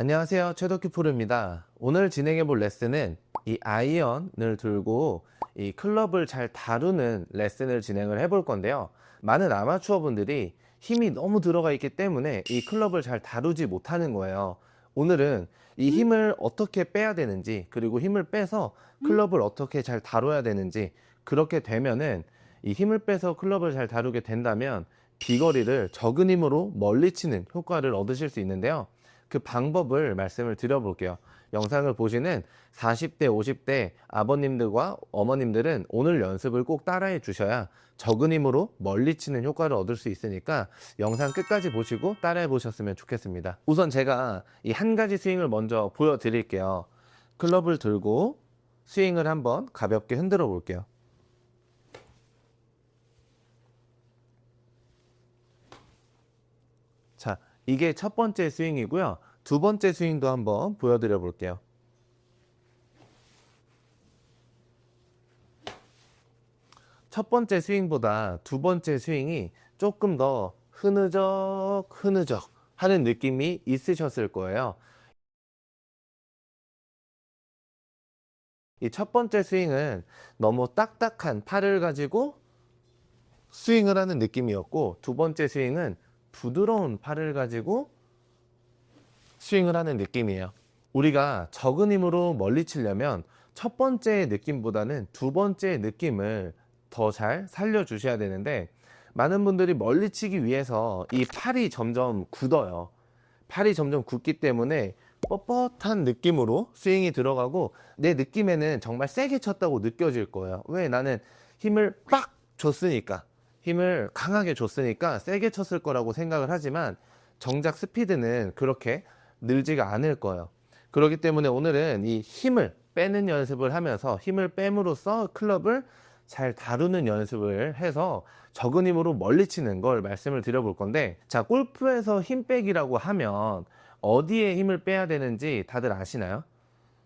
안녕하세요. 최덕규 프로입니다. 오늘 진행해 볼 레슨은 이 아이언을 들고 이 클럽을 잘 다루는 레슨을 진행을 해 볼 건데요. 많은 아마추어 분들이 힘이 너무 들어가 있기 때문에 이 클럽을 잘 다루지 못하는 거예요. 오늘은 이 힘을 어떻게 빼야 되는지, 그리고 힘을 빼서 클럽을 어떻게 잘 다뤄야 되는지, 그렇게 되면은 이 힘을 빼서 클럽을 잘 다루게 된다면 비거리를 적은 힘으로 멀리 치는 효과를 얻으실 수 있는데요. 그 방법을 말씀을 드려볼게요. 영상을 보시는 40대, 50대 아버님들과 어머님들은 오늘 연습을 꼭 따라해 주셔야 적은 힘으로 멀리 치는 효과를 얻을 수 있으니까 영상 끝까지 보시고 따라해 보셨으면 좋겠습니다. 우선 제가 이 한 가지 스윙을 먼저 보여드릴게요. 클럽을 들고 스윙을 한번 가볍게 흔들어 볼게요. 자, 이게 첫 번째 스윙이고요. 두 번째 스윙도 한번 보여드려 볼게요. 첫 번째 스윙보다 두 번째 스윙이 조금 더 흐느적, 흐느적 하는 느낌이 있으셨을 거예요. 이 첫 번째 스윙은 너무 딱딱한 팔을 가지고 스윙을 하는 느낌이었고, 두 번째 스윙은 부드러운 팔을 가지고 스윙을 하는 느낌이에요. 우리가 적은 힘으로 멀리 치려면 첫 번째 느낌보다는 두 번째 느낌을 더 잘 살려주셔야 되는데 많은 분들이 멀리 치기 위해서 이 팔이 점점 굳어요. 팔이 점점 굳기 때문에 뻣뻣한 느낌으로 스윙이 들어가고 내 느낌에는 정말 세게 쳤다고 느껴질 거예요. 왜? 나는 힘을 빡 줬으니까. 힘을 강하게 줬으니까 세게 쳤을 거라고 생각을 하지만 정작 스피드는 그렇게 늘지가 않을 거예요. 그렇기 때문에 오늘은 이 힘을 빼는 연습을 하면서 힘을 뺨으로써 클럽을 잘 다루는 연습을 해서 적은 힘으로 멀리 치는 걸 말씀을 드려볼 건데 자 골프에서 힘 빼기라고 하면 어디에 힘을 빼야 되는지 다들 아시나요?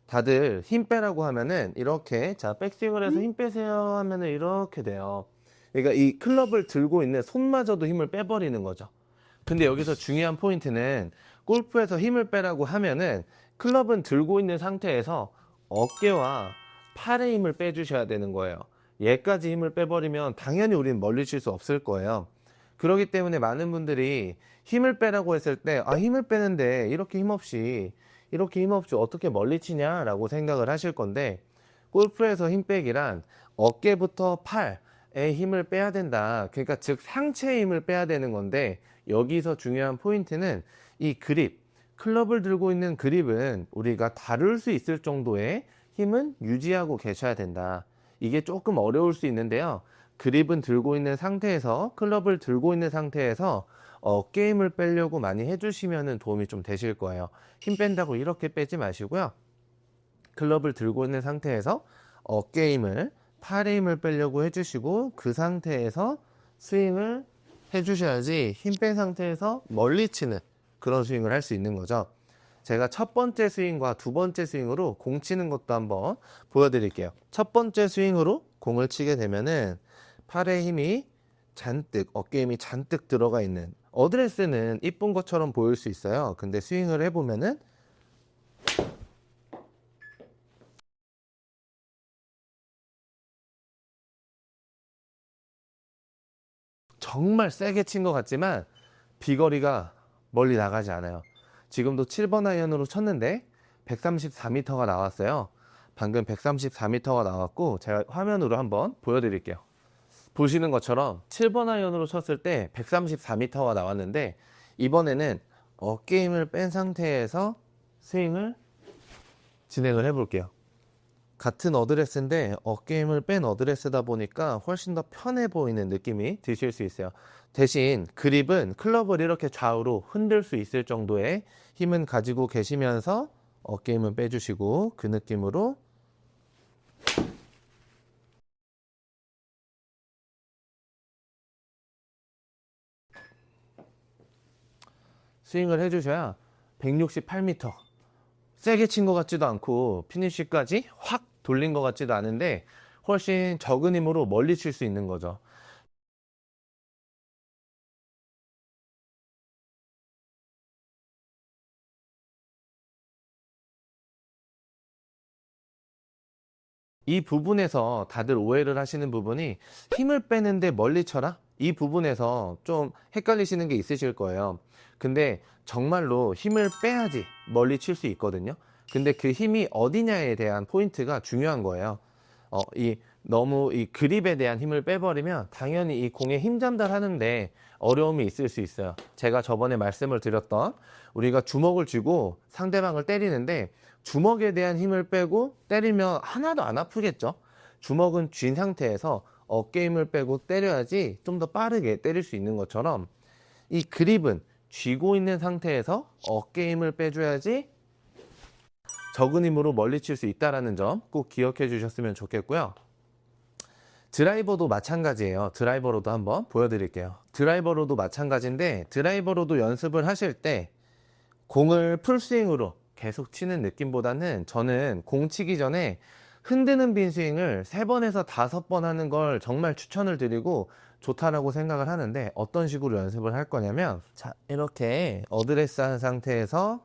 다들 힘 빼라고 하면은 이렇게 자 백스윙을 해서 힘 빼세요 하면은 이렇게 돼요. 그러니까 이 클럽을 들고 있는 손마저도 힘을 빼버리는 거죠. 근데 여기서 중요한 포인트는 골프에서 힘을 빼라고 하면은 클럽은 들고 있는 상태에서 어깨와 팔의 힘을 빼주셔야 되는 거예요. 얘까지 힘을 빼버리면 당연히 우리는 멀리 칠 수 없을 거예요. 그렇기 때문에 많은 분들이 힘을 빼라고 했을 때, 아, 힘을 빼는데 이렇게 힘없이, 이렇게 힘없이 어떻게 멀리 치냐라고 생각을 하실 건데, 골프에서 힘 빼기란 어깨부터 팔 에 힘을 빼야 된다. 그러니까 즉 상체의 힘을 빼야 되는 건데, 여기서 중요한 포인트는 이 그립, 클럽을 들고 있는 그립은 우리가 다룰 수 있을 정도의 힘은 유지하고 계셔야 된다. 이게 조금 어려울 수 있는데요. 그립은 들고 있는 상태에서 클럽을 들고 있는 상태에서 어깨 힘을 빼려고 많이 해주시면 도움이 좀 되실 거예요. 힘 뺀다고 이렇게 빼지 마시고요. 클럽을 들고 있는 상태에서 어깨 힘을 팔의 힘을 빼려고 해주시고 그 상태에서 스윙을 해주셔야지 힘 뺀 상태에서 멀리 치는 그런 스윙을 할 수 있는 거죠. 제가 첫 번째 스윙과 두 번째 스윙으로 공 치는 것도 한번 보여드릴게요. 첫 번째 스윙으로 공을 치게 되면은 팔의 힘이 잔뜩, 어깨 힘이 잔뜩 들어가 있는 어드레스는 이쁜 것처럼 보일 수 있어요. 근데 스윙을 해보면은 정말 세게 친 것 같지만 비거리가 멀리 나가지 않아요. 지금도 7번 아이언으로 쳤는데 134m가 나왔어요. 방금 134m가 나왔고 제가 화면으로 한번 보여드릴게요. 보시는 것처럼 7번 아이언으로 쳤을 때 134m가 나왔는데 이번에는 어깨 힘을 뺀 상태에서 스윙을 진행을 해볼게요. 같은 어드레스인데 어깨 힘을 뺀 어드레스다 보니까 훨씬 더 편해 보이는 느낌이 드실 수 있어요. 대신 그립은 클럽을 이렇게 좌우로 흔들 수 있을 정도의 힘은 가지고 계시면서 어깨 힘은 빼주시고 그 느낌으로 스윙을 해주셔야 168m 세게 친 것 같지도 않고 피니쉬까지 확 돌린 것 같지도 않은데 훨씬 적은 힘으로 멀리 칠 수 있는 거죠. 이 부분에서 다들 오해를 하시는 부분이 힘을 빼는데 멀리 쳐라? 이 부분에서 좀 헷갈리시는 게 있으실 거예요. 근데 정말로 힘을 빼야지 멀리 칠 수 있거든요. 근데 그 힘이 어디냐에 대한 포인트가 중요한 거예요. 어, 이 너무 이 그립에 대한 힘을 빼버리면 당연히 이 공에 힘 전달하는데 어려움이 있을 수 있어요. 제가 저번에 말씀을 드렸던 우리가 주먹을 쥐고 상대방을 때리는데 주먹에 대한 힘을 빼고 때리면 하나도 안 아프겠죠? 주먹은 쥔 상태에서 어깨 힘을 빼고 때려야지 좀 더 빠르게 때릴 수 있는 것처럼 이 그립은 쥐고 있는 상태에서 어깨 힘을 빼줘야지 적은 힘으로 멀리 칠 수 있다는 점 꼭 기억해 주셨으면 좋겠고요. 드라이버도 마찬가지예요. 드라이버로도 한번 보여드릴게요. 드라이버로도 마찬가지인데 드라이버로도 연습을 하실 때 공을 풀스윙으로 계속 치는 느낌보다는 저는 공 치기 전에 흔드는 빈 스윙을 세번에서 다섯 번 하는 걸 정말 추천을 드리고 좋다라고 생각을 하는데 어떤 식으로 연습을 할 거냐면 자 이렇게 어드레스 한 상태에서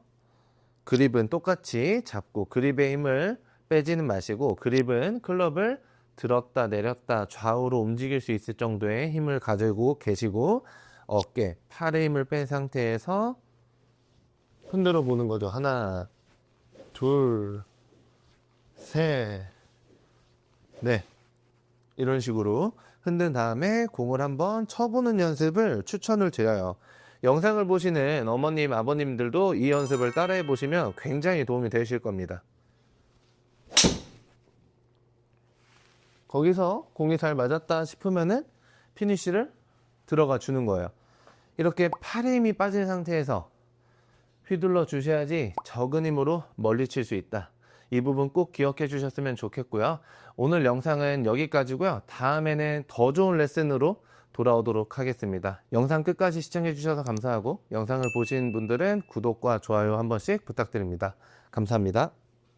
그립은 똑같이 잡고 그립의 힘을 빼지는 마시고 그립은 클럽을 들었다 내렸다 좌우로 움직일 수 있을 정도의 힘을 가지고 계시고 어깨, 팔의 힘을 뺀 상태에서 흔들어 보는 거죠. 하나, 둘, 셋, 넷. 이런 식으로 흔든 다음에 공을 한번 쳐보는 연습을 추천을 드려요. 영상을 보시는 어머님, 아버님들도 이 연습을 따라해 보시면 굉장히 도움이 되실 겁니다. 거기서 공이 잘 맞았다 싶으면은 피니쉬를 들어가 주는 거예요. 이렇게 팔의 힘이 빠진 상태에서 휘둘러 주셔야지 적은 힘으로 멀리 칠 수 있다. 이 부분 꼭 기억해 주셨으면 좋겠고요. 오늘 영상은 여기까지고요. 다음에는 더 좋은 레슨으로 돌아오도록 하겠습니다. 영상 끝까지 시청해 주셔서 감사하고 영상을 보신 분들은 구독과 좋아요 한 번씩 부탁드립니다. 감사합니다.